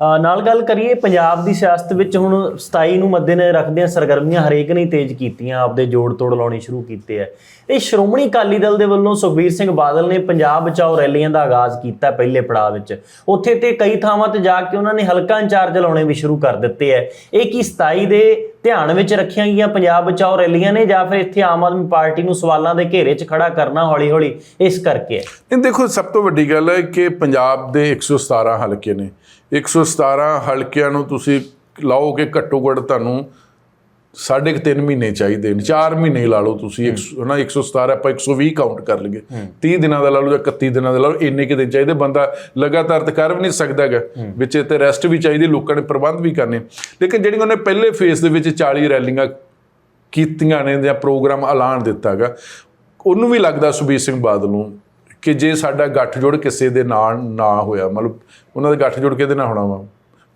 ਨਾਲ ਗੱਲ ਕਰੀਏ ਪੰਜਾਬ ਦੀ ਸਿਆਸਤ ਵਿੱਚ ਹੁਣ 27 ਨੂੰ ਮੱਦੇਨਜ਼ਰ ਰੱਖਦਿਆਂ ਸਰਗਰਮੀਆਂ ਹਰੇਕ ਨੇ ਤੇਜ਼ ਕੀਤੀਆਂ, ਆਪਦੇ ਜੋੜ ਤੋੜ ਲਾਉਣੇ ਸ਼ੁਰੂ ਕੀਤੇ ਐ ਇਹ ਸ਼੍ਰੋਮਣੀ ਅਕਾਲੀ ਦਲ ਦੇ ਵੱਲੋਂ ਸੁਖਬੀਰ ਸਿੰਘ ਬਾਦਲ ਨੇ ਪੰਜਾਬ ਬਚਾਓ ਰੈਲੀਆਂ ਦਾ ਆਗਾਜ਼ ਕੀਤਾ ਪਹਿਲੇ ਪੜਾਅ ਵਿੱਚ। ਉੱਥੇ ਤੇ ਕਈ ਥਾਵਾਂ ਤੇ ਜਾ ਕੇ ਉਹਨਾਂ ਨੇ ਹਲਕਾ ਇੰਚਾਰਜ ਲਾਉਣੇ ਵੀ ਸ਼ੁਰੂ ਕਰ ਦਿੱਤੇ ਐ ਇਹ ਕੀ 27 ਦੇ ਧਿਆਨ ਵਿੱਚ ਰੱਖੀਆਂ ਗਈਆਂ ਪੰਜਾਬ ਬਚਾਓ ਰੈਲੀਆਂ ਨੇ ਜਾਂ ਫਿਰ ਇੱਥੇ ਆਮ ਆਦਮੀ ਪਾਰਟੀ ਨੂੰ ਸਵਾਲਾਂ ਦੇ ਘੇਰੇ 'ਚ ਖੜਾ ਕਰਨਾ ਹੌਲੀ-ਹੌਲੀ, ਇਸ ਕਰਕੇ ਹੈ। ਇਹ ਦੇਖੋ, ਸਭ ਤੋਂ ਵੱਡੀ ਗੱਲ ਹੈ ਕਿ ਪੰਜਾਬ ਦੇ 117 ਹਲਕੇ ਨੇ। 117 ਹਲਕਿਆਂ ਨੂੰ ਤੁਸੀਂ ਲਾਓ ਕਿ ਘੱਟੋ ਘੱਟ ਤੁਹਾਨੂੰ ਸਾਢੇ ਕੁ ਤਿੰਨ ਮਹੀਨੇ ਚਾਹੀਦੇ ਨੇ। 4 ਮਹੀਨੇ ਲਾ ਲਓ ਤੁਸੀਂ। ਇੱਕ ਸੌ- ਨਾ 117 ਆਪਾਂ 120 ਕਾਊਂਟ ਕਰ ਲਈਏ। 30 ਦਿਨਾਂ ਦਾ ਲਾ ਲਓ ਜਾਂ 31 ਦਿਨਾਂ ਦਾ ਲਾ ਲਓ ਇੰਨੇ ਕਿ ਦਿਨ ਚਾਹੀਦੇ। ਬੰਦਾ ਲਗਾਤਾਰ ਤਾਂ ਕਰ ਵੀ ਨਹੀਂ ਸਕਦਾ ਹੈਗਾ। ਵਿੱਚ ਤੇ ਰੈਸਟ ਵੀ ਚਾਹੀਦੀ ਲੋਕਾਂ ਨੇ ਪ੍ਰਬੰਧ ਵੀ ਕਰਨੇ। ਲੇਕਿਨ ਜਿਹੜੀਆਂ ਉਹਨੇ ਪਹਿਲੇ ਫੇਸ ਦੇ ਵਿੱਚ 40 ਰੈਲੀਆਂ ਕੀਤੀਆਂ ਨੇ ਜਾਂ ਪ੍ਰੋਗਰਾਮ ਐਲਾਨ ਦਿੱਤਾਗਾ ਉਹਨੂੰ ਵੀ ਲੱਗਦਾ ਸੁਬੀਰ ਸਿੰਘ ਬਾਦਲ ਨੂੰ ਕਿ ਜੇ ਸਾਡਾ ਗੱਠਜੋੜ ਕਿਸੇ ਦੇ ਨਾਲ ਨਾ ਹੋਇਆ ਮਤਲਬ ਉਹਨਾਂ ਦਾ ਗੱਠਜੋੜ ਕਿਹਦੇ ਨਾਲ ਹੋਣਾ ਵਾ?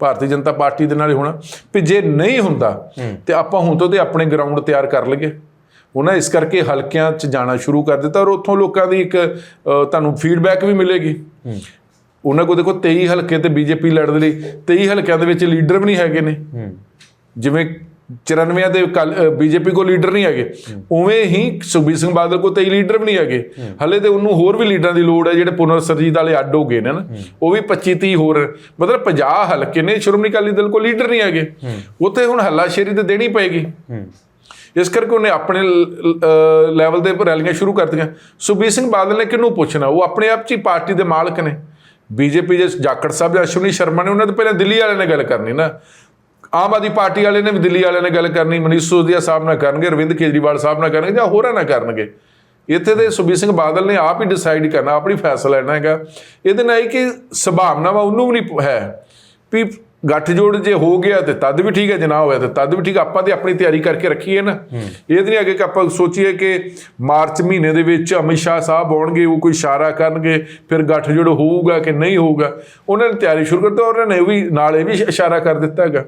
ਭਾਰਤੀ ਜਨਤਾ ਪਾਰਟੀ ਦੇ ਨਾਲ ਹੀ ਹੋਣਾ। ਵੀ ਜੇ ਨਹੀਂ ਹੁੰਦਾ ਤੇ ਆਪਾਂ ਹੁਣ ਤੋਂ ਤੇ ਆਪਣੇ ਗਰਾਊਂਡ ਤਿਆਰ ਕਰ ਲਈਏ। ਉਹਨਾਂ ਇਸ ਕਰਕੇ ਹਲਕਿਆਂ 'ਚ ਜਾਣਾ ਸ਼ੁਰੂ ਕਰ ਦਿੱਤਾ ਔਰ ਉੱਥੋਂ ਲੋਕਾਂ ਦੀ ਇੱਕ ਤੁਹਾਨੂੰ ਫੀਡਬੈਕ ਵੀ ਮਿਲੇਗੀ। ਉਹਨਾਂ ਕੋਲ ਦੇਖੋ 23 ਹਲਕੇ ਤੇ ਬੀਜੇਪੀ ਲੜਨ ਲਈ 23 ਹਲਕਿਆਂ ਦੇ ਵਿੱਚ ਲੀਡਰ ਵੀ ਨਹੀਂ ਹੈਗੇ ਨੇ। ਜਿਵੇਂ 94 ਦੇ ਬੀਜੇਪੀ ਕੋਲ ਲੀਡਰ ਨਹੀਂ ਹੈਗੇ। ਉਵੇਂ ਹੀ ਸੁਖਬੀਰ ਸਿੰਘ ਬਾਦਲ ਕੋਲ 23 ਲੀਡਰ ਵੀ ਨਹੀਂ ਹੈਗੇ। ਹਲੇ ਤੇ ਉਹਨੂੰ ਹੋਰ ਵੀ ਲੀਡਰਾਂ ਦੀ ਲੋੜ ਹੈ, ਜਿਹੜੇ ਪੁਨਰ ਸਰਜੀਤ ਵਾਲੇ ਅੱਡ ਹੋ ਗਏ ਨੇ ਨਾ। ਉਹ ਵੀ 25 30 ਹੋਰ, ਮਤਲਬ 50 ਹਲਕੇ ਨੇ, ਸ਼੍ਰੋਮਣੀ ਅਕਾਲੀ ਦਲ ਕੋਲ ਲੀਡਰ ਨਹੀਂ ਹੈਗੇ। ਉੱਥੇ ਹੁਣ ਹੱਲਾਸ਼ੇਰੀ ਤੇ ਦੇਣੀ ਪਏਗੀ। ਇਸ ਕਰਕੇ ਉਹਨੇ ਆਪਣੇ ਲੈਵਲ ਦੇ ਰੈਲੀਆਂ ਸ਼ੁਰੂ ਕਰ ਦਿੱਤੀਆਂ ਸੁਖਬੀਰ ਸਿੰਘ ਬਾਦਲ ਨੇ ਕਿਹਨੂੰ ਪੁੱਛਣਾ? ਉਹ ਆਪਣੇ ਆਪ 'ਚ ਹੀ ਪਾਰਟੀ ਦੇ ਮਾਲਕ ਨੇ। ਬੀਜੇਪੀ ਦੇ ਜਾਖੜ ਸਾਹਿਬ ਜਾਂ ਅਸ਼ਵਨੀ ਸ਼ਰਮਾ ਨੇ ਉਹਨਾਂ ਤੋਂ ਪਹਿਲਾਂ ਦਿੱਲੀ ਵਾਲਿਆਂ ਨੇ ਗੱਲ ਕਰਨੀ ਨਾ। ਆਮ ਆਦਮੀ ਪਾਰਟੀ ਵਾਲੇ ਨੇ ਵੀ ਦਿੱਲੀ ਵਾਲਿਆਂ ਨੇ ਗੱਲ ਕਰਨੀ, ਮਨੀਸ਼ ਸੋਦੀਆ ਸਾਹਿਬ ਨਾਲ ਕਰਨਗੇ, ਅਰਵਿੰਦ ਕੇਜਰੀਵਾਲ ਸਾਹਿਬ ਨਾਲ ਕਰਨਗੇ ਜਾਂ ਹੋਰਾਂ ਨਾਲ ਕਰਨਗੇ। ਇੱਥੇ ਤੇ ਸੁਖਬੀਰ ਸਿੰਘ ਬਾਦਲ ਨੇ ਆਪ ਹੀ ਡਿਸਾਈਡ ਕਰਨਾ, ਆਪਣੀ ਫੈਸਲਾ ਲੈਣਾ ਹੈਗਾ। ਇਹਦੇ ਨਾਲ ਇਹ ਕਿ ਸੰਭਾਵਨਾ ਉਹਨੂੰ ਵੀ ਨਹੀਂ ਹੈ ਵੀ ਗੱਠਜੋੜ ਜੇ ਹੋ ਗਿਆ ਤੇ ਤਦ ਵੀ ਠੀਕ ਹੈ ਜੇ ਨਾ ਹੋਇਆ ਤੇ ਤਦ ਵੀ ਠੀਕ ਆਪਾਂ ਤੇ ਆਪਣੀ ਤਿਆਰੀ ਕਰਕੇ ਰੱਖੀਏ ਨਾ। ਇਹ ਨਹੀਂ ਅੱਗੇ ਕਿ ਆਪਾਂ ਸੋਚੀਏ ਕਿ ਮਾਰਚ ਮਹੀਨੇ ਦੇ ਵਿੱਚ ਅਮਿਤ ਸ਼ਾਹ ਸਾਹਿਬ ਆਉਣਗੇ ਉਹ ਕੋਈ ਇਸ਼ਾਰਾ ਕਰਨਗੇ ਫਿਰ ਗੱਠਜੋੜ ਹੋਊਗਾ ਕਿ ਨਹੀਂ ਹੋਊਗਾ। ਉਹਨਾਂ ਨੇ ਤਿਆਰੀ ਸ਼ੁਰੂ ਕਰ ਦਿੱਤੀ ਔਰ ਉਹਨਾਂ ਨੇ ਵੀ ਨਾਲ ਇਹ ਵੀ ਇਸ਼ਾਰਾ ਕਰ ਦਿੱਤਾ ਹੈਗਾ।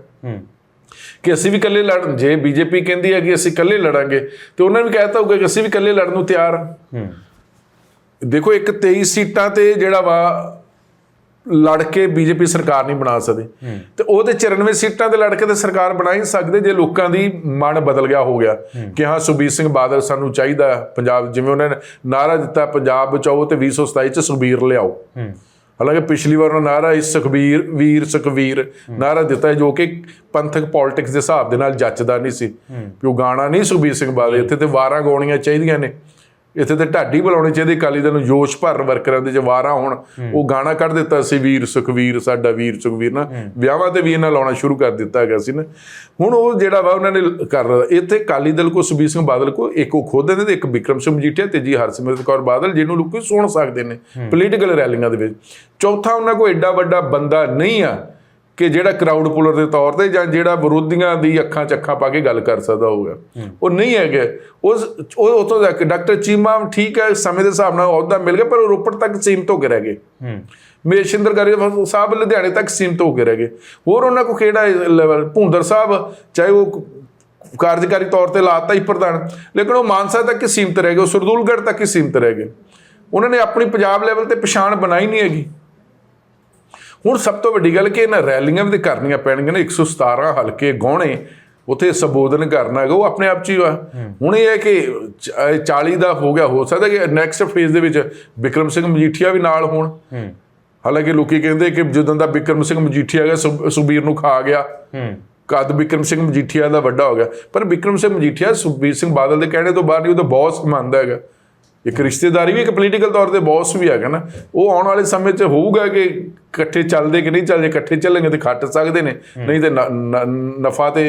ਕਿ ਅਸੀਂ ਵੀ ਇਕੱਲੇ ਲੜ ਜੇ ਬੀਜੇਪੀ ਕਹਿੰਦੀ ਹੈ ਕਿ ਅਸੀਂ ਇਕੱਲੇ ਲੜਾਂਗੇ ਤੇ ਉਹਨਾਂ ਨੇ ਵੀ ਕਹਿਤਾ ਹੋਊਗਾ ਕਿ ਅਸੀਂ ਵੀ ਇਕੱਲੇ ਲੜਨ ਨੂੰ ਤਿਆਰ ਹਾਂ। ਦੇਖੋ ਇੱਕ 23 ਸੀਟਾਂ ਤੇ ਜਿਹੜਾ ਵਾ ਲੜ ਕੇ ਬੀਜੇਪੀ ਸਰਕਾਰ ਨਹੀਂ ਬਣਾ ਸਕਦੀ। ਤੇ ਉਹਦੇ 94 ਸੀਟਾਂ ਤੇ ਲੜ ਕੇ ਤੇ ਸਰਕਾਰ ਬਣਾ ਹੀ ਸਕਦੇ ਜੇ ਲੋਕਾਂ ਦੀ ਮਨ ਬਦਲ ਗਿਆ ਹੋ ਗਿਆ। ਕਿ ਹਾਂ ਸੁਖਬੀਰ ਸਿੰਘ ਬਾਦਲ ਸਾਨੂੰ ਚਾਹੀਦਾ ਪੰਜਾਬ ਜਿਵੇਂ ਉਹਨਾਂ ਨੇ ਨਾਰਾ ਦਿੱਤਾ ਪੰਜਾਬ ਬਚਾਓ ਤੇ 2027 ਚ ਸੁਖਬੀਰ ਲਿਆਓ। ਹਾਲਾਂਕਿ ਪਿਛਲੀ ਵਾਰ ਉਹਨਾਂ ਨਾਰਾ ਇਸ ਸੁਖਬੀਰ ਵੀਰ ਸੁਖਬੀਰ ਨਾਰਾ ਦਿੱਤਾ ਜੋ ਕਿ ਪੰਥਕ ਪੋਲਿਟਿਕਸ ਦੇ ਹਿਸਾਬ ਦੇ ਨਾਲ ਜੱਚਦਾ ਨਹੀਂ ਸੀ। ਕਿ ਉਹ ਗਾਣਾ ਨਹੀਂ ਸੁਖਬੀਰ ਸਿੰਘ ਬਾਦਲ ਇੱਥੇ ਤੇ ਵਾਰਾਂ ਗਾਉਣੀਆਂ ਚਾਹੀਦੀਆਂ ਨੇ। ਇੱਥੇ ਤੇ ਢਾਡੀ ਬੁਲਾਉਣੀ ਚਾਹੀਦੀ ਅਕਾਲੀ ਦਲ ਨੂੰ ਜੋਸ਼ ਭਰ ਵਰਕਰਾਂ ਦੇ ਜਵਾਰਾ ਹੁਣ। ਉਹ ਗਾਣਾ ਕੱਢ ਦਿੱਤਾ ਸੀ ਵੀਰ ਸੁਖਵੀਰ ਸਾਡਾ ਵੀਰ ਸੁਖਵੀਰ ਨਾ। ਵਿਆਹਾਂ ਤੇ ਵੀ ਇਹਨਾਂ ਲਾਉਣਾ ਸ਼ੁਰੂ ਕਰ ਦਿੱਤਾ ਹੈਗਾ ਸੀ ਨਾ। ਹੁਣ ਉਹ ਜਿਹੜਾ ਵਾ ਉਹਨਾਂ ਨੇ ਕਰ ਇੱਥੇ ਅਕਾਲੀ ਦਲ ਕੋ ਸੁਖਬੀਰ ਸਿੰਘ ਬਾਦਲ ਕੋ ਇੱਕ ਉਹ ਖੁਦ ਨੇ ਤੇ ਇੱਕ ਵਿਕਰਮ ਸਿੰਘ ਮਜੀਠੀਆ ਤੇ ਜੀ ਹਰਸਿਮਰਤ ਕੌਰ ਬਾਦਲ ਜਿਹਨੂੰ ਲੋਕੀ ਸੁਣ ਸਕਦੇ ਨੇ ਪੋਲੀਟੀਕਲ ਰੈਲੀਆਂ ਦੇ ਵਿੱਚ। ਚੌਥਾ ਉਹਨਾਂ ਕੋ ਐਡਾ ਵੱਡਾ ਬੰਦਾ ਨਹੀਂ ਆ। ਕਿ ਜਿਹੜਾ ਕਰਾਊਡ ਪੁਲਰ ਦੇ ਤੌਰ ਤੇ ਜਾਂ ਜਿਹੜਾ ਵਿਰੋਧੀਆਂ ਦੀ ਅੱਖਾਂ 'ਚ ਅੱਖਾਂ ਪਾ ਕੇ ਗੱਲ ਕਰ ਸਕਦਾ ਹੋਊਗਾ। ਉਹ ਨਹੀਂ ਹੈਗਾ। ਉਸ ਉਹ ਉਤੋਂ ਤੱਕ ਡਾਕਟਰ ਚੀਮਾ ਠੀਕ ਹੈ ਸਮੇਂ ਦੇ ਹਿਸਾਬ ਨਾਲ ਅਹੁਦਾ ਮਿਲ ਗਿਆ ਪਰ ਉਹ ਰੋਪੜ ਤੱਕ ਸੀਮਤ ਹੋ ਕੇ ਰਹਿ ਗਏ। ਮੇਸ਼ਿੰਦਰ ਗਰੇ ਸਾਹਿਬ ਲੁਧਿਆਣੇ ਤੱਕ ਸੀਮਤ ਹੋ ਕੇ ਰਹਿ ਗਏ। ਹੋਰ ਉਹਨਾਂ ਕੋ ਕਿਹੜਾ ਲੈਵਲ ਭੁੰਦਰ ਸਾਹਿਬ ਚਾਹੇ ਉਹ ਕਾਰਜਕਾਰੀ ਤੌਰ ਤੇ ਲਾਤਾ ਹੀ ਪ੍ਰਧਾਨ ਲੇਕਿਨ ਉਹ ਮਾਨਸਾ ਤੱਕ ਹੀ ਸੀਮਤ ਰਹਿ ਗਏ ਉਹ ਸਰਦੂਲਗੜ੍ਹ ਤੱਕ ਹੀ ਸੀਮਤ ਰਹਿ ਗਏ। ਉਹਨਾਂ ਨੇ ਆਪਣੀ ਪੰਜਾਬ ਲੈਵਲ ਤੇ ਪਛਾਣ ਬਣਾਈ ਨਹੀਂ ਹੈਗੀ। ਹੁਣ ਸਭ ਤੋਂ ਵੱਡੀ ਗੱਲ ਕਿ ਇਹਨਾਂ ਰੈਲੀਆਂ ਵੀ ਤੇ ਕਰਨੀਆਂ ਪੈਣਗੀਆਂ ਨੇ 117 ਹਲਕੇ ਗਾਉਣੇ ਉਥੇ ਸੰਬੋਧਨ ਕਰਨਾ ਹੈਗਾ ਉਹ ਆਪਣੇ ਆਪ ਚ ਹੀ ਆ ਹੁਣ ਇਹ ਹੈ ਕਿ ਚ- ਅਹ 40 ਦਾ ਹੋ ਗਿਆ ਹੋ ਸਕਦਾ ਕਿ ਨੈਕਸਟ ਫੇਜ਼ ਦੇ ਵਿੱਚ ਵਿਕਰਮ ਸਿੰਘ ਮਜੀਠੀਆ ਵੀ ਨਾਲ ਹੋਣ। ਹਾਲਾਂਕਿ ਲੋਕੀ ਕਹਿੰਦੇ ਕਿ ਜਦੋਂ ਦਾ ਵਿਕਰਮ ਸਿੰਘ ਮਜੀਠੀਆ ਗਿਆ ਸੁ- ਸੁਖਬੀਰ ਨੂੰ ਖਾ ਗਿਆ। ਕਦ ਵਿਕਰਮ ਸਿੰਘ ਮਜੀਠੀਆ ਦਾ ਵੱਡਾ ਹੋ ਗਿਆ। ਪਰ ਵਿਕਰਮ ਸਿੰਘ ਮਜੀਠੀਆ ਸੁਖਬੀਰ ਸਿੰਘ ਬਾਦਲ ਦੇ ਕਹਿਣੇ ਤੋਂ ਬਾਅਦ ਨਹੀਂ ਉਹ ਤਾਂ ਬੌਸ ਮੰਨਦਾ ਹੈਗਾ। ਇੱਕ ਰਿਸ਼ਤੇਦਾਰੀ ਵੀ ਇੱਕ ਪੋਲੀਟੀਕਲ ਤੌਰ ਤੇ ਬੌਸ ਵੀ ਹੈਗਾ ਨਾ। ਉਹ ਆਉਣ ਵਾਲੇ ਸਮੇਂ 'ਚ ਹੋਊਗਾ ਕਿ ਇਕੱਠੇ ਚੱਲਦੇ ਕਿ ਨਹੀਂ ਚੱਲਦੇ ਇਕੱਠੇ ਚੱਲਣਗੇ ਤੇ ਖੱਟ ਸਕਦੇ ਨੇ। ਨਹੀਂ ਤੇ ਨਫਾ ਤੇ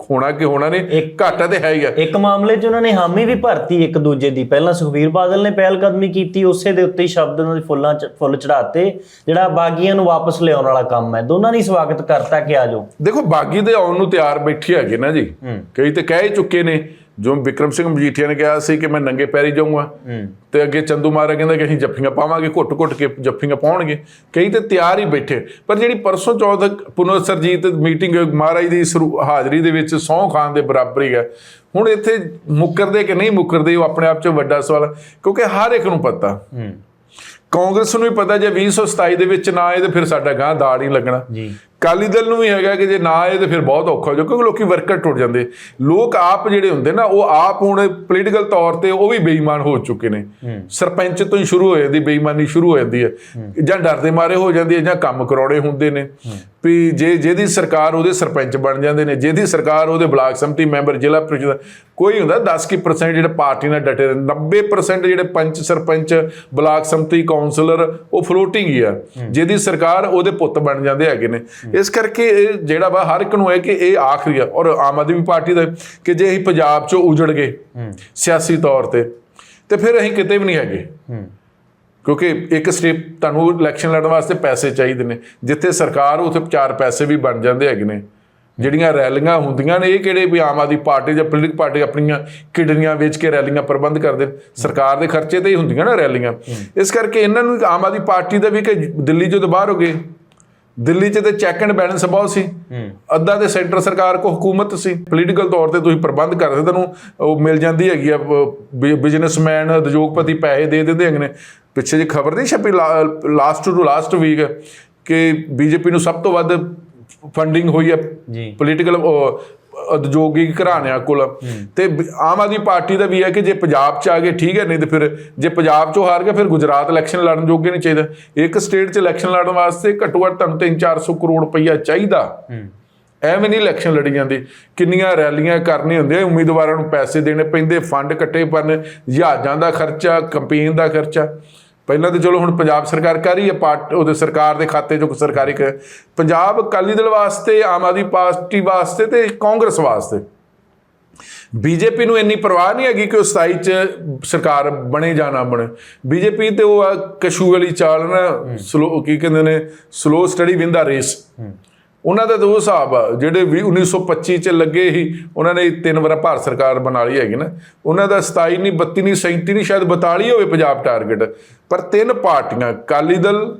ਹੋਣਾ ਕਿ ਹੋਣਾ ਨਹੀਂ ਘਾਟਾ ਤੇ ਹੈ ਹੀ ਆ। ਇੱਕ ਮਾਮਲੇ 'ਚ ਉਹਨਾਂ ਨੇ ਹਾਮੀ ਵੀ ਭਰਤੀ ਇੱਕ ਦੂਜੇ ਦੀ। ਪਹਿਲਾਂ ਸੁਖਵੀਰ ਬਾਦਲ ਨੇ ਪਹਿਲ ਕਦਮੀ ਕੀਤੀ ਉਸੇ ਦੇ ਉੱਤੇ ਹੀ ਸ਼ਬਦ ਉਹਨਾਂ ਦੇ ਫੁੱਲਾਂ 'ਚ ਫੁੱਲ ਚੜਾਤੇ ਜਿਹੜਾ ਬਾਗੀਆਂ ਨੂੰ ਵਾਪਸ ਲਿਆਉਣ ਵਾਲਾ ਕੰਮ ਹੈ। ਦੋਨਾਂ ਨੇ ਹੀ ਸਵਾਗਤ ਕਰਤਾ ਕਿ ਆਜੋ ਦੇਖੋ ਬਾਗੀ ਦੇ ਆਉਣ ਨੂੰ ਤਿਆਰ ਬੈਠੇ ਹੈਗੇ ਨਾ ਜੀ। ਕਈ ਤੇ ਕਹਿ ਹੀ ਚੁੱਕੇ ਨੇ ਜੋ ਵਿਕਰਮ ਸਿੰਘ ਮਜੀਠੀਆ ਨੇ ਕਿਹਾ ਸੀ ਕਿ ਮੈਂ ਨੰਗੇ ਪੈਰੀ ਜਾਊਂਗਾ। ਤੇ ਅੱਗੇ ਚੰਦੂ ਮਾਰਾ ਕਹਿੰਦਾ ਕਿ ਅਸੀਂ ਜੱਫੀਆਂ ਪਾਵਾਂਗੇ ਘੁੱਟ-ਘੁੱਟ ਕੇ ਜੱਫੀਆਂ ਪਾਉਣਗੇ। ਕਈ ਤੇ ਤਿਆਰ ਹੀ ਬੈਠੇ। ਪਰ ਜਿਹੜੀ ਪਰਸੋਂ ਚੌਥ ਪੁਨਰ ਸਰਜੀਤ ਮੀਟਿੰਗ ਮਹਾਰਾਜ ਦੀ ਹਾਜ਼ਰੀ ਦੇ ਵਿੱਚ ਸਹੁੰ ਖਾਨ ਦੇ ਬਰਾਬਰ ਹੀ ਹੈ। ਹੁਣ ਇੱਥੇ ਮੁੱਕਰਦੇ ਕਿ ਨਹੀਂ ਮੁੱਕਰਦੇ ਉਹ ਆਪਣੇ ਆਪ 'ਚ ਵੱਡਾ ਸਵਾਲ ਹੈ। ਕਿਉਂਕਿ ਹਰ ਇੱਕ ਨੂੰ ਪਤਾ। ਕਾਂਗਰਸ ਨੂੰ ਵੀ ਪਤਾ ਜੇ 2027 ਦੇ ਵਿੱਚ ਨਾ ਆਏ ਤੇ ਫਿਰ ਸਾਡਾ ਗਾਂ ਦਾੜ ਨਹੀਂ ਲੱਗਣਾ। ਜੀ। ਕਾਲੀ ਦਲ ਨੂੰ ਵੀ ਹੈਗਾ ਕਿ ਜੇ ਨਾ ਆਏ ਤੇ ਫਿਰ ਬਹੁਤ ਔਖਾ ਹੋ ਜਾਊ ਕਿਉਂਕਿ ਲੋਕੀ ਵਰਕਰ ਟੁੱਟ ਜਾਂਦੇ। ਲੋਕ ਆਪ ਜਿਹੜੇ ਹੁੰਦੇ ਨਾ ਉਹ ਆਪ ਹੁਣ ਪੋਲੀਟੀਕਲ ਤੌਰ ਤੇ ਉਹ ਵੀ ਬੇਈਮਾਨ ਹੋ ਚੁੱਕੇ ਨੇ। ਸਰਪੰਚ ਤੋਂ ਹੀ ਸ਼ੁਰੂ ਹੋ ਜਾਂਦੀ ਬੇਈਮਾਨੀ ਸ਼ੁਰੂ ਹੋ ਜਾਂਦੀ ਹੈ। ਜਾਂ ਡਰਦੇ ਮਾਰੇ ਹੋ ਜਾਂਦੀ ਹੈ ਜਾਂ ਕੰਮ ਕਰਾਉਣੇ ਹੁੰਦੇ ਨੇ। ਵੀ ਜੇ ਜਿਹਦੀ ਸਰਕਾਰ ਉਹਦੇ ਸਰਪੰਚ ਬਣ ਜਾਂਦੇ ਨੇ ਜਿਹਦੀ ਸਰਕਾਰ ਉਹਦੇ ਬਲਾਕ ਸੰਮਤੀ ਮੈਂਬਰ ਜ਼ਿਲ੍ਹਾ ਪ੍ਰੀਸ਼ਦ ਕੋਈ ਹੁੰਦਾ 10 ਕੀ percent ਜਿਹੜੇ ਪਾਰਟੀ ਨਾਲ ਡਟੇ ਨੇ 90% ਜਿਹੜੇ ਪੰਚ ਸਰਪੰਚ ਬਲਾਕ ਸੰਮਤੀ ਕਾਉਂਸਲਰ ਉਹ ਫਲੋਟਿੰਗ ਹੀ ਆ। ਜਿਹਦੀ ਸਰਕਾਰ ਉਹਦੇ ਪੁੱਤ ਬਣ ਜਾਂਦੇ ਹੈਗੇ ਨੇ। ਇਸ ਕਰਕੇ ਇਹ ਜਿਹੜਾ ਵਾ ਹਰ ਇੱਕ ਨੂੰ ਹੈ ਕਿ ਇਹ ਆਖਰੀ ਆ ਔਰ ਆਮ ਆਦਮੀ ਪਾਰਟੀ ਦਾ ਕਿ ਜੇ ਅਸੀਂ ਪੰਜਾਬ ਚੋਂ ਉਜੜ ਗਏ ਸਿਆਸੀ ਤੌਰ ਤੇ ਤੇ ਫਿਰ ਅਸੀਂ ਕਿਤੇ ਵੀ ਨਹੀਂ ਹੈਗੇ। ਕਿਉਂਕਿ ਇੱਕ ਸਟੇਪ ਤੁਹਾਨੂੰ ਇਲੈਕਸ਼ਨ ਲੜਨ ਵਾਸਤੇ ਪੈਸੇ ਚਾਹੀਦੇ ਨੇ। ਜਿੱਥੇ ਸਰਕਾਰ ਉੱਥੇ ਚਾਰ ਪੈਸੇ ਵੀ ਬਣ ਜਾਂਦੇ ਹੈਗੇ ਨੇ। ਜਿਹੜੀਆਂ ਰੈਲੀਆਂ ਹੁੰਦੀਆਂ ਨੇ ਇਹ ਕਿਹੜੇ ਵੀ ਆਮ ਆਦਮੀ ਪਾਰਟੀ ਜਾਂ ਪੋਲੀਟਿਕ ਪਾਰਟੀ ਆਪਣੀਆਂ ਕਿਡਨੀਆਂ ਵੇਚ ਕੇ ਰੈਲੀਆਂ ਪ੍ਰਬੰਧ ਕਰਦੇ ਸਰਕਾਰ ਦੇ ਖਰਚੇ ਤੇ ਹੀ ਹੁੰਦੀਆਂ ਨਾ ਰੈਲੀਆਂ। ਇਸ ਕਰਕੇ ਇਹਨਾਂ ਨੂੰ ਆਮ ਆਦਮੀ ਪਾਰਟੀ ਦਾ ਵੀ ਕਿ ਦਿੱਲੀ ਜਦੋਂ ਬਾਹਰ ਹੋ ਗਏ। ਦਿੱਲੀ 'ਚ ਤੇ ਚੈੱਕ ਐਂਡ ਬੈਲੈਂਸ ਬਹੁਤ ਸੀ। ਅੱਧਾ ਤੇ ਸੈਂਟਰ ਸਰਕਾਰ ਕੋ ਹਕੂਮਤ ਸੀ। ਪੋਲੀਟੀਕਲ ਤੌਰ ਤੇ ਤੁਸੀਂ ਪ੍ਰਬੰਧ ਕਰਦੇ ਤੁਹਾਨੂੰ ਉਹ ਮਿਲ ਜਾਂਦੀ ਹੈਗੀ ਆ ਬਿਜ਼ਨਸਮੈਨ ਉਦਯੋਗਪਤੀ ਪੈਸੇ ਦੇ ਦਿੰਦੇ ਹੈਗੇ ਨੇ। ਪਿੱਛੇ ਜੀ ਖਬਰ ਨਹੀਂ ਛਪੀ ਲਾਸਟ ਟੂ ਲਾਸਟ ਵੀਕ ਕਿ ਬੀਜੇਪੀ ਨੂੰ ਸਭ ਤੋਂ ਵੱਧ ਫੰਡਿੰਗ ਹੋਈ ਹੈ ਜੀ। ਪੋਲੀਟੀਕਲ ਉਦਯੋਗਿਕ ਘਰਾਣਿਆਂ ਕੋਲ। ਤੇ ਆਮ ਆਦਮੀ ਪਾਰਟੀ ਦਾ ਵੀ ਹੈ ਕਿ ਜੇ ਪੰਜਾਬ 'ਚ ਆ ਗਏ ਠੀਕ ਹੈ ਨਹੀਂ ਤੇ ਫਿਰ ਜੇ ਪੰਜਾਬ 'ਚੋਂ ਹਾਰ ਗਏ ਫਿਰ ਗੁਜਰਾਤ ਇਲੈਕਸ਼ਨ ਲੜਨ ਜੋਗੇ ਨਹੀਂ ਚਾਹੀਦਾ। ਇੱਕ ਸਟੇਟ 'ਚ ਇਲੈਕਸ਼ਨ ਲੜਨ ਵਾਸਤੇ ਘੱਟੋ ਘੱਟ ਤੁਹਾਨੂੰ 3-400 ਕਰੋੜ ਰੁਪਈਆ ਚਾਹੀਦਾ। ਐਵੇਂ ਨਹੀਂ ਇਲੈਕਸ਼ਨ ਲੜੀ ਜਾਂਦੀ। ਕਿੰਨੀਆਂ ਰੈਲੀਆਂ ਕਰਨੀਆਂ ਹੁੰਦੀਆਂ ਉਮੀਦਵਾਰਾਂ ਨੂੰ ਪੈਸੇ ਦੇਣੇ ਪੈਂਦੇ ਫੰਡ ਇਕੱਠੇ ਕਰਨ ਜਹਾਜ਼ਾਂ ਦਾ ਖਰਚਾ ਕੰਪੇਨ ਦਾ ਖਰਚਾ। ਪਹਿਲਾਂ ਤਾਂ ਚਲੋ ਹੁਣ ਪੰਜਾਬ ਸਰਕਾਰ ਕਰ ਰਹੀ ਹੈ ਪਾਰਟ ਉਹਦੇ ਸਰਕਾਰ ਦੇ ਖਾਤੇ ਚੋਂ ਸਰਕਾਰੀ ਪੰਜਾਬ ਅਕਾਲੀ ਦਲ ਵਾਸਤੇ ਆਮ ਆਦਮੀ ਪਾਰਟੀ ਵਾਸਤੇ ਤੇ ਕਾਂਗਰਸ ਵਾਸਤੇ। ਬੀਜੇਪੀ ਨੂੰ ਇੰਨੀ ਪਰਵਾਹ ਨਹੀਂ ਹੈਗੀ ਕਿ ਉਹ 27 ਚ ਸਰਕਾਰ ਬਣੇ ਜਾਂ ਨਾ ਬਣੇ। ਬੀਜੇਪੀ ਤੇ ਉਹ ਕਸ਼ੂ ਵਾਲੀ ਚਾਲ ਨਾ ਸਲੋ ਕੀ ਕਹਿੰਦੇ ਨੇ ਸਲੋ ਸਟੱਡੀ ਵਿੰਦਾ ਰੇਸ ਉਹਨਾਂ ਦਾ ਦੋ ਹਿਸਾਬ ਆ, ਜਿਹੜੇ ਵੀ 1925 ਚ ਲੱਗੇ ਹੀ ਉਹਨਾਂ ਨੇ ਤਿੰਨ ਵਾਰ ਭਾਰਤ ਸਰਕਾਰ ਬਣਾ ਲਈ ਹੈਗੀ ਨਾ। ਉਹਨਾਂ ਦਾ 27 ਨਹੀਂ 32 ਨਹੀਂ 37 ਨਹੀਂ ਸ਼ਾਇਦ 42 ਹੋਵੇ ਪੰਜਾਬ ਟਾਰਗੇਟ। ਪਰ ਤਿੰਨ ਪਾਰਟੀਆਂ, ਅਕਾਲੀ ਦਲ,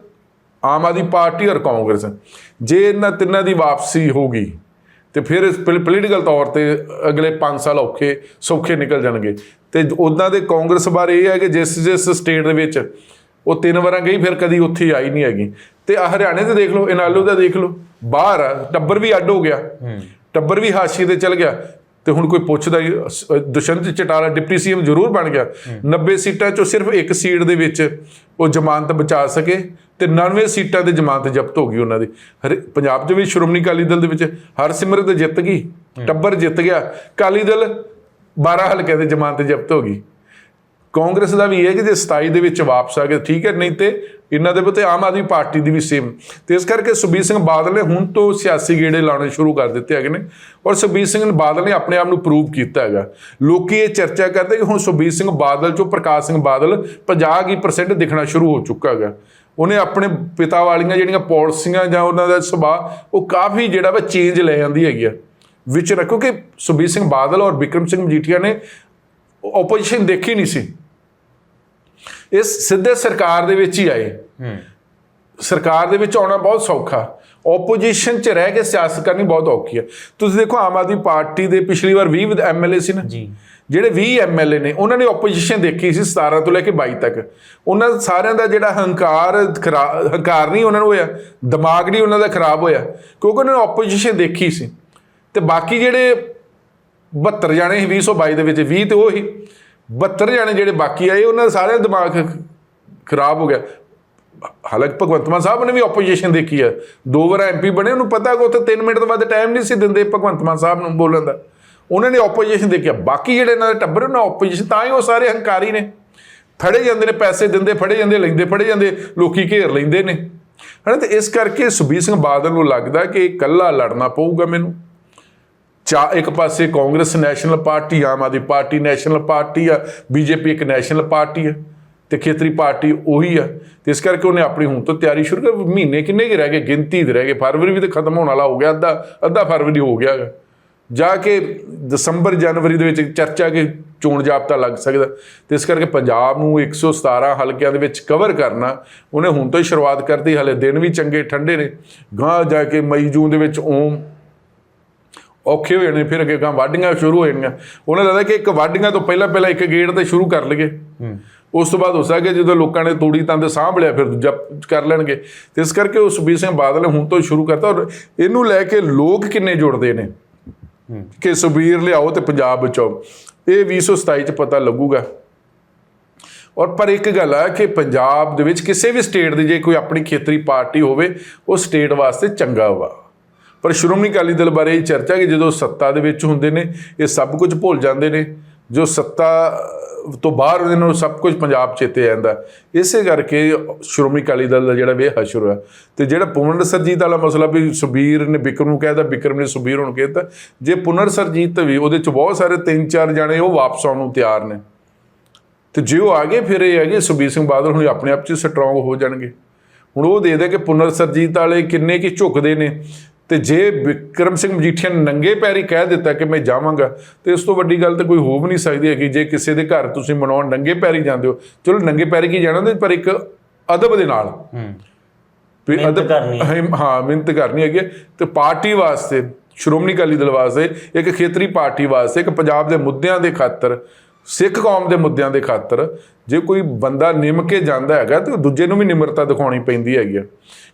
ਆਮ ਆਦਮੀ ਪਾਰਟੀ ਔਰ ਕਾਂਗਰਸ। ਜੇ ਇਹਨਾਂ ਤਿੰਨਾਂ ਦੀ ਵਾਪਸੀ ਹੋਗੀ ਤੇ ਫਿਰ ਪੋਲੀਟੀਕਲ ਤੌਰ ਤੇ ਅਗਲੇ 5 ਸਾਲ ਔਖੇ, ਸੌਖੇ ਨਿਕਲ ਜਾਣਗੇ। ਤੇ ਉਦਾਂ ਦੇ ਕਾਂਗਰਸ ਬਾਰੇ ਇਹ ਹੈ ਕਿ ਜਿਸ ਜਿਸ ਸਟੇਟ ਦੇ ਵਿੱਚ ਉਹ ਤਿੰਨ ਵਾਰਾਂ ਗਈ, ਫਿਰ ਕਦੀ ਉੱਥੇ ਆਈ ਨਹੀਂ ਹੈਗੀ। ਤੇ ਹਰਿਆਣੇ ਤੇ ਦੇਖ ਲਓ, ਇਨਾਲੂ ਦਾ ਦੇਖ ਲਓ। ਬਾਹਰ ਆ ਟੱਬਰ ਵੀ ਅੱਡ ਹੋ ਗਿਆ। ਟੱਬਰ ਵੀ ਹਾਸ਼ੀਏ ਤੇ ਚਲ ਗਿਆ। ਤੇ ਹੁਣ ਕੋਈ ਪੁੱਛਦਾ ਦੁਸ਼ਯੰਤ ਚਟਾਲਾ ਡਿਪਟੀ ਸੀਐਮ ਜ਼ਰੂਰ ਬਣ ਗਿਆ। 90 ਸੀਟਾਂ ਚੋਂ ਸਿਰਫ ਇੱਕ ਸੀਟ ਦੇ ਵਿੱਚ ਉਹ ਜ਼ਮਾਨਤ ਬਚਾ ਸਕੇ ਤੇ 99 ਸੀਟਾਂ ਤੇ ਜ਼ਮਾਨਤ ਜ਼ਬਤ ਹੋ ਗਈ ਉਹਨਾਂ ਦੀ। ਪੰਜਾਬ 'ਚ ਵੀ ਸ਼੍ਰੋਮਣੀ ਅਕਾਲੀ ਦਲ ਦੇ ਵਿੱਚ ਹਰਸਿਮਰਤ ਜਿੱਤ ਗਈ ਟੱਬਰ ਜਿੱਤ ਗਿਆ। ਅਕਾਲੀ ਦਲ 12 ਹਲਕਿਆਂ ਤੇ ਜ਼ਮਾਨਤ ਜ਼ਬਤ ਹੋ ਗਈ। ਕਾਂਗਰਸ ਦਾ ਵੀ ਇਹ ਹੈ ਕਿ ਜੇ 27 ਦੇ ਵਿੱਚ ਵਾਪਸ ਆ ਗਏ, ਠੀਕ ਹੈ, ਨਹੀਂ ਤੇ ਇਹਨਾਂ ਦੇ ਤੇ ਆਮ ਆਦਮੀ ਪਾਰਟੀ ਦੀ ਵੀ ਸੇਮ ਤੇ ਇਸ ਕਰਕੇ ਸੁਖਬੀਰ ਸਿੰਘ ਬਾਦਲ ਨੇ ਹੁਣ ਤੋਂ ਸਿਆਸੀ ਗੇੜੇ ਲਾਉਣੇ ਸ਼ੁਰੂ ਕਰ ਦਿੱਤੇ ਹੈਗੇ ਨੇ ਔਰ ਸੁਖਬੀਰ ਸਿੰਘ ਬਾਦਲ ਨੇ ਆਪਣੇ ਆਪ ਨੂੰ ਪ੍ਰੂਵ ਕੀਤਾ ਹੈਗਾ। ਲੋਕੀ ਇਹ ਚਰਚਾ ਕਰਦੇ ਕਿ ਹੁਣ ਸੁਖਬੀਰ ਸਿੰਘ ਬਾਦਲ ਚੋਂ ਪ੍ਰਕਾਸ਼ ਸਿੰਘ ਬਾਦਲ 50% ਦਿਖਣਾ ਸ਼ੁਰੂ ਹੋ ਚੁੱਕਾ ਹੈਗਾ। ਉਹਨੇ ਆਪਣੇ ਪਿਤਾ ਵਾਲੀਆਂ ਜਿਹੜੀਆਂ ਪਾਲਿਸੀਆਂ ਜਾਂ ਉਹਨਾਂ ਦਾ ਸੁਭਾਅ, ਉਹ ਕਾਫੀ ਜਿਹੜਾ ਵਾ ਚੇਂਜ ਲੈ ਜਾਂਦੀ ਹੈਗੀ ਆ। ਵਿੱਚ ਰੱਖੋ ਕਿ ਸੁਖਬੀਰ ਸਿੰਘ ਬਾਦਲ ਔਰ ਵਿਕਰਮ ਸਿੰਘ ਮਜੀਠੀਆ ਨੇ ਆਪੋਜੀਸ਼ਨ ਦੇਖੀ ਨਹੀਂ ਸੀ। ਇਸ ਸਿੱਧੇ ਸਰਕਾਰ ਦੇ ਵਿੱਚ ਹੀ ਆਏ। ਸਰਕਾਰ ਦੇ ਵਿੱਚ ਆਉਣਾ ਬਹੁਤ ਸੌਖਾ। ਆਪੋਜੀਸ਼ਨ 'ਚ ਰਹਿ ਕੇ ਸਿਆਸਤ ਕਰਨੀ ਬਹੁਤ ਔਖੀ ਹੈ। ਤੁਸੀਂ ਦੇਖੋ ਆਮ ਆਦਮੀ ਪਾਰਟੀ ਦੇ ਪਿਛਲੀ ਵਾਰ 20 ਐਮਐਲਏ ਸੀ ਨਾ। ਜੀ। ਜਿਹੜੇ 20 ਐਮਐਲਏ ਨੇ ਉਹਨਾਂ ਨੇ ਆਪੋਜੀਸ਼ਨ ਦੇਖੀ ਸੀ 17 ਤੋਂ ਲੈ ਕੇ 22 ਤੱਕ। ਉਹਨਾਂ ਸਾਰਿਆਂ ਦਾ ਜਿਹੜਾ ਹੰਕਾਰ ਹੰਕਾਰ ਨਹੀਂ ਉਹਨਾਂ ਨੂੰ ਹੋਇਆ ਦਿਮਾਗ ਨਹੀਂ ਉਹਨਾਂ ਦਾ ਖਰਾਬ ਹੋਇਆ ਕਿਉਂਕਿ ਉਹਨਾਂ ਨੇ ਆਪੋਜੀਸ਼ਨ ਦੇਖੀ ਸੀ। ਤੇ ਬਾਕੀ ਜਿਹੜੇ 72 ਜਾਣੇ ਸੀ 2022 ਦੇ ਵਿੱਚ 20 ਤੇ ਉਹ ਹੀ 72 ਜਾਣੇ ਜਿਹੜੇ ਬਾਕੀ ਆਏ, ਉਹਨਾਂ ਦਾ ਸਾਰਿਆਂ ਦਾ ਦਿਮਾਗ ਖਰਾਬ ਹੋ ਗਿਆ। ਹਾਲਾਂਕਿ ਭਗਵੰਤ ਮਾਨ ਸਾਹਿਬ ਨੇ ਵੀ ਆਪੋਜੀਸ਼ਨ ਦੇਖੀ ਹੈ ਦੋ ਵਾਰ ਐਮਪੀ ਬਣੇ, ਉਹਨੂੰ ਪਤਾ ਕਿ ਉੱਥੇ 3 ਮਿੰਟ ਤੋਂ ਵੱਧ ਟਾਈਮ ਨਹੀਂ ਸੀ ਦਿੰਦੇ ਭਗਵੰਤ ਮਾਨ ਸਾਹਿਬ ਨੂੰ ਬੋਲਣ ਦਾ। ਉਹਨਾਂ ਨੇ ਆਪੋਜੀਸ਼ਨ ਦੇਖਿਆ। ਬਾਕੀ ਜਿਹੜੇ ਇਹਨਾਂ ਦੇ ਟੱਬਰ ਉਹਨਾਂ ਆਪੋਜੀਸ਼ਨ ਤਾਂ ਹੀ ਉਹ ਸਾਰੇ ਹੰਕਾਰੀ ਨੇ। ਫੜੇ ਜਾਂਦੇ ਨੇ, ਪੈਸੇ ਦਿੰਦੇ, ਫੜੇ ਜਾਂਦੇ, ਲੈਂਦੇ, ਫੜੇ ਜਾਂਦੇ, ਲੋਕੀ ਘੇਰ ਲੈਂਦੇ ਨੇ। ਹਨਾ, ਤੇ ਇਸ ਕਰਕੇ ਸੁਖਬੀਰ ਸਿੰਘ ਬਾਦਲ ਨੂੰ ਲੱਗਦਾ ਕਿ ਇਕੱਲਾ ਲੜਨਾ ਪਊਗਾ ਮੈਨੂੰ। ਚਾ ਇੱਕ ਪਾਸੇ Congress national party, Aam Aadmi party national party ਆ, ਬੀਜੇਪੀ ਇੱਕ ਨੈਸ਼ਨਲ ਪਾਰਟੀ ਆ, ਤੇ ਖੇਤਰੀ ਪਾਰਟੀ ਉਹੀ ਆ। ਤੇ ਇਸ ਕਰਕੇ ਉਹਨੇ ਆਪਣੀ ਹੁਣ ਤੋਂ ਤਿਆਰੀ ਸ਼ੁਰੂ ਕਰ, ਮਹੀਨੇ ਕਿੰਨੇ ਕੁ ਰਹਿ ਗਏ, ਗਿਣਤੀ ਦੇ ਰਹਿ ਗਏ, ਫਰਵਰੀ ਵੀ ਤੇ ਖਤਮ ਹੋਣ ਵਾਲਾ ਹੋ ਗਿਆ, ਅੱਧਾ ਅੱਧਾ ਫਰਵਰੀ ਹੋ ਗਿਆ ਹੈਗਾ। ਜਾ ਕੇ ਦਸੰਬਰ, ਜਨਵਰੀ ਦੇ ਵਿੱਚ ਚਰਚਾ ਕੇ ਚੋਣ ਜਾਬਤਾ ਲੱਗ ਸਕਦਾ। ਤੇ ਇਸ ਕਰਕੇ ਪੰਜਾਬ ਨੂੰ 117 ਹਲਕਿਆਂ ਦੇ ਵਿੱਚ ਕਵਰ ਕਰਨਾ, ਉਹਨੇ ਹੁਣ ਤੋਂ ਹੀ ਸ਼ੁਰੂਆਤ ਕਰਤੀ, ਹਲੇ ਦਿਨ ਵੀ ਚੰਗੇ ਠੰਡੇ ਨੇ। ਗਾਂ ਜਾ ਕੇ ਮਈ, ਜੂਨ ਦੇ ਵਿੱਚ ਓਮ ਔਖੇ ਹੋ ਜਾਣੇ ਫਿਰ ਅੱਗੇ ਗਾਂ ਵਾਢੀਆਂ ਸ਼ੁਰੂ ਹੋ ਜਾਣੀਆਂ। ਉਹਨਾਂ ਲੱਗਦਾ ਕਿ ਇੱਕ ਵਾਢੀਆਂ ਤੋਂ ਪਹਿਲਾਂ ਪਹਿਲਾਂ ਇੱਕ ਗੇੜ ਤੇ ਸ਼ੁਰੂ ਕਰ ਲਈਏ। ਉਸ ਤੋਂ ਬਾਅਦ ਹੋ ਸਕਦਾ ਜਦੋਂ ਲੋਕਾਂ ਨੇ ਤੂੜੀ ਤੰਦ ਸਾਂਭ ਲਿਆ ਫਿਰ ਦੂਜਾ ਕਰ ਲੈਣਗੇ। ਤੇ ਇਸ ਕਰਕੇ ਉਹ ਸੁਖਬੀਰ ਸਿੰਘ ਬਾਦਲ ਨੇ ਹੁਣ ਤੋਂ ਸ਼ੁਰੂ ਕਰਤਾ ਔਰ ਇਹਨੂੰ ਲੈ ਕੇ ਲੋਕ ਕਿੰਨੇ ਜੁੜਦੇ ਨੇ। ਕਿ ਸੁਖਬੀਰ ਲਿਆਓ ਤੇ ਪੰਜਾਬ ਬਚਾਓ। ਇਹ 2027 ਚ ਪਤਾ ਲੱਗੂਗਾ। ਔਰ ਪਰ ਇੱਕ ਗੱਲ ਹੈ ਕਿ ਪੰਜਾਬ ਦੇ ਵਿੱਚ ਕਿਸੇ ਵੀ ਸਟੇਟ ਦੀ ਜੇ ਕੋਈ ਆਪਣੀ ਖੇਤਰੀ ਪਾਰਟੀ ਹੋਵੇ ਉਹ ਸਟੇਟ ਵਾਸਤੇ ਚੰਗਾ ਵਾ। ਪਰ ਸ਼੍ਰੋਮਣੀ ਅਕਾਲੀ ਦਲ ਬਾਰੇ ਇਹ ਚਰਚਾ ਕਿ ਜਦੋਂ ਸੱਤਾ ਦੇ ਵਿੱਚ ਹੁੰਦੇ ਨੇ, ਇਹ ਸਭ ਕੁਝ ਭੁੱਲ ਜਾਂਦੇ ਨੇ। ਜੋ ਸੱਤਾ ਤੋਂ ਬਾਹਰ ਹੁੰਦੇ ਨੇ, ਉਹ ਸਭ ਕੁਝ ਪੰਜਾਬ ਚੇਤੇ ਆ ਇਸੇ ਕਰਕੇ ਸ਼੍ਰੋਮਣੀ ਅਕਾਲੀ ਦਲ ਦਾ ਜਿਹੜਾ ਵੇ ਹਸ਼ਰ ਹੈ ਤੇ ਜਿਹੜਾ ਪੁਨਰ ਸਰਜੀਤ ਵਾਲਾ ਮਸਲਾ ਵੀ ਸੁਬੀਰ ਨੇ, ਬਿਕਰਮ ਨੂੰ ਕਹਿਦਾ ਬਿਕਰਮ ਨੇ ਸੁਬੀਰ ਨੂੰ ਕਹਿਤਾ। ਜੇ ਪੁਨਰ ਸਰਜੀਤ ਵੀ ਉਹਦੇ ਚ ਬਹੁਤ ਸਾਰੇ ਤਿੰਨ ਚਾਰ ਜਾਣੇ ਉਹ ਵਾਪਸ ਆਉਣ ਨੂੰ ਤਿਆਰ ਨੇ। ਤੇ ਜੇ ਉਹ ਆ ਗਏ, ਫਿਰ ਇਹ ਹੈ ਕਿ ਸੁਖਬੀਰ ਸਿੰਘ ਬਾਦਲ ਹੁਣ ਆਪਣੇ ਆਪ 'ਚ ਸਟਰੋਂਗ ਹੋ ਜਾਣਗੇ। ਹੁਣ ਉਹ ਦੇ ਦੇ ਕਿ ਪੁਨਰ ਸਰਜੀਤ ਵਾਲੇ ਕਿੰਨੇ ਕੀ ਝੁਕਦੇ ਨੇ। ਤੇ ਜੇ ਵਿਕਰਮ ਸਿੰਘ ਮਜੀਠੀਆ ਨੇ ਨੰਗੇ ਪੈਰੀ ਕਹਿ ਦਿੱਤਾ ਕਿ ਮੈਂ ਜਾਵਾਂਗਾ ਤੇ ਇਸ ਤੋਂ ਵੱਡੀ ਗੱਲ ਤਾਂ ਕੋਈ ਹੋ ਵੀ ਨਹੀਂ ਸਕਦੀ ਹੈ ਕਿ ਜੇ ਕਿਸੇ ਦੇ ਘਰ ਤੁਸੀਂ ਮਨਾਉਣ ਨੰਗੇ ਪੈਰੀ ਜਾਂਦੇ ਹੋ ਚਲੋ ਨੰਗੇ ਪੈਰੀ ਕੀ ਜਾਣਾ ਤੇ ਪਰ ਇੱਕ ਅਦਬ ਦੇ ਨਾਲ। ਵੀ ਮਿਹਨਤ ਅਦਬ- ਕਰਨੀ ਹੈ। ਹਾਂ ਹਾਂ ਮਿਹਨਤ ਕਰਨੀ ਹੈਗੀ ਹੈ। ਤੇ ਪਾਰਟੀ ਵਾਸਤੇ ਸ਼੍ਰੋਮਣੀ ਅਕਾਲੀ ਦਲ ਵਾਸਤੇ ਇੱਕ ਖੇਤਰੀ ਪਾਰਟੀ ਵਾਸਤੇ ਇੱਕ ਪੰਜਾਬ ਦੇ ਮੁੱਦਿਆਂ ਦੇ ਖਾਤਰ ਸਿੱਖ ਕੌਮ ਦੇ ਮੁੱਦਿਆਂ ਦੇ ਖਾਤਰ ਜੇ ਕੋਈ ਬੰਦਾ ਨਿਮ ਕੇ ਜਾਂਦਾ ਹੈਗਾ ਤੇ ਉਹ ਦੂਜੇ ਨੂੰ ਵੀ ਨਿਮਰਤਾ ਦਿਖਾਉਣੀ ਪੈਂਦੀ ਹੈਗੀ ਆ।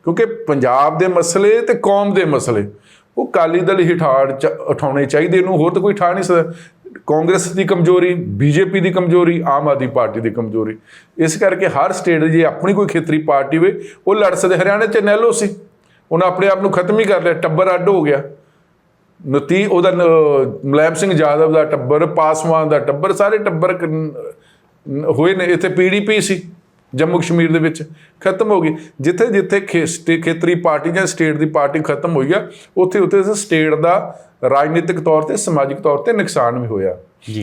ਕਿਉਂਕਿ ਪੰਜਾਬ ਦੇ ਮਸਲੇ ਤੇ ਕੌਮ ਦੇ ਮਸਲੇ, ਉਹ ਅਕਾਲੀ ਦਲ ਹੀ ਠਾੜ ਚ- ਉਠਾਉਣੇ ਚਾਹੀਦੇ ਇਹਨੂੰ ਹੋਰ ਤਾਂ ਕੋਈ ਠਾ ਨਹੀਂ ਸਕਦਾ। ਕਾਂਗਰਸ ਦੀ ਕਮਜ਼ੋਰੀ, ਬੀਜੇਪੀ ਦੀ ਕਮਜ਼ੋਰੀ, ਆਮ ਆਦਮੀ ਪਾਰਟੀ ਦੀ ਕਮਜ਼ੋਰੀ। ਇਸ ਕਰਕੇ ਹਰ ਸਟੇਟ ਜੇ ਆਪਣੀ ਕੋਈ ਖੇਤਰੀ ਪਾਰਟੀ ਹੋਵੇ, ਉਹ ਲੜ ਸਕਦੇ। ਹਰਿਆਣਾ ਚ ਨੈਲੋ ਸੀ। ਉਹਨੇ ਆਪਣੇ ਆਪ ਨੂੰ ਖਤਮ ਹੀ ਕਰ ਲਿਆ। ਟੱਬਰ ਅੱਡ ਹੋ ਗਿਆ। ਨਤੀ, ਉਹਦਾ ਨ- ਮੁਲਾਇਮ ਸਿੰਘ ਯਾਦਵ ਦਾ ਟੱਬਰ, ਪਾਸਵਾਨ ਦਾ ਟੱਬਰ, ਸਾਰੇ ਟੱਬਰ ਹੋਏ ਨੇ, ਇੱਥੇ ਪੀਡੀਪੀ ਸੀ, ਜੰਮੂ ਕਸ਼ਮੀਰ ਦੇ ਵਿੱਚ, ਖਤਮ ਹੋ ਗਈ। ਜਿੱਥੇ ਜਿੱਥੇ ਖੇ- ਸਟੇ- ਖੇਤਰੀ ਪਾਰਟੀ ਜਾਂ ਸਟੇਟ ਦੀ ਪਾਰਟੀ ਖਤਮ ਹੋਈ ਆ, ਉੱਥੇ ਉੱਥੇ ਸਟੇਟ ਦਾ ਰਾਜਨੀਤਿਕ ਤੌਰ ਤੇ, ਸਮਾਜਿਕ ਤੌਰ ਤੇ ਨੁਕਸਾਨ ਵੀ ਹੋਇਆ। ਜੀ।